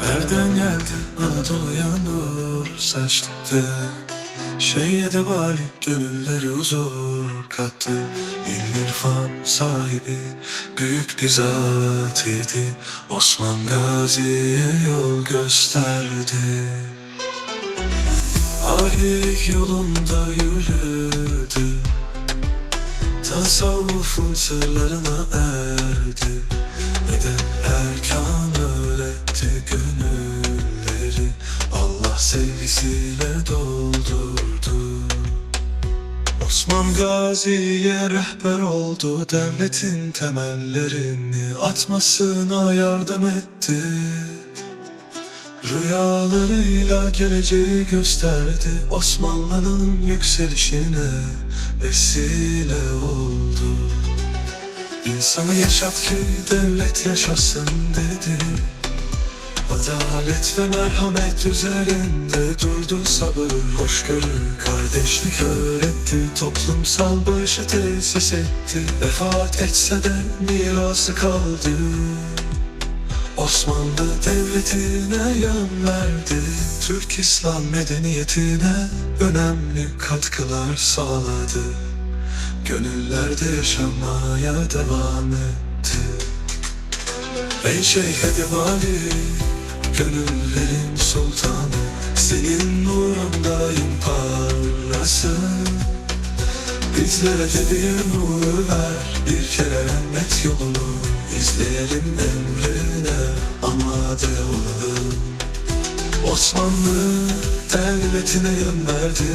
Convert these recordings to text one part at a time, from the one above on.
Nereden geldin Anadolu'ya nur saçtı. Şeyde vali gönüllere huzur kattı. İrfan sahibi büyük bir zat idi. Osman Gazi'ye yol gösterdi. Ahilik yolunda yürü Tasavvufun sırlarına erdi. Ne de erkan öğretti gönülleri? Allah sevgisiyle doldurdu. Osman Gazi'ye rehber oldu. Devletin temellerini atmasına yardım etti. Rüyalarıyla geleceği gösterdi. Osmanlı'nın yükselişine vesile oldu İnsanı yaşat ki devlet yaşasın dedi. Adalet ve merhamet üzerinde durdu sabır hoşgörü Kardeşlik öğretti. Toplumsal barışı tesis etti Vefat etse de mirası kaldı. Osmanlı devletine yön verdi Türk İslam medeniyetine önemli katkılar sağladı Gönüllerde yaşamaya devam etti. Ey Şeyh Edebali, gönüllerin sultanı Senin nurundayım parlasın Bizlere de bir nur ver Bir kere ümmet yolunu izleyelim emrine. Amade olalım. Osmanlı devletine yön verdi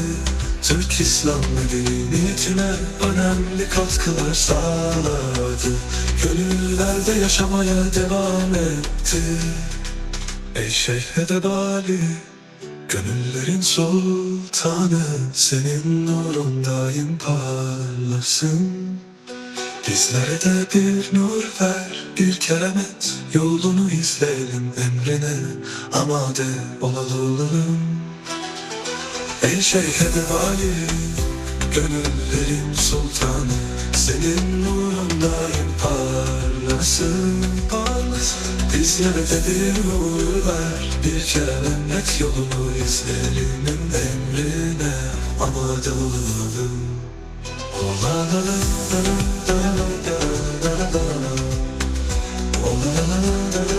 Türk İslam medeniyetine önemli katkılar sağladı. Gönüllerde yaşamaya devam etti. Ey Şeyh Edebali Gönüllerin sultanı Senin nurundayım parlasın. Bizlere de bir nur ver Bir keremet Yolunu izleyelim emrine. Amade olalım Ey Şeyh Edebali Gönüllerin sultanı Senin nurundayım parlasın parlasın Bizlere de bir nur ver Bir keremet yolunu izleyelim emrine Amade olalım Olalım Olalım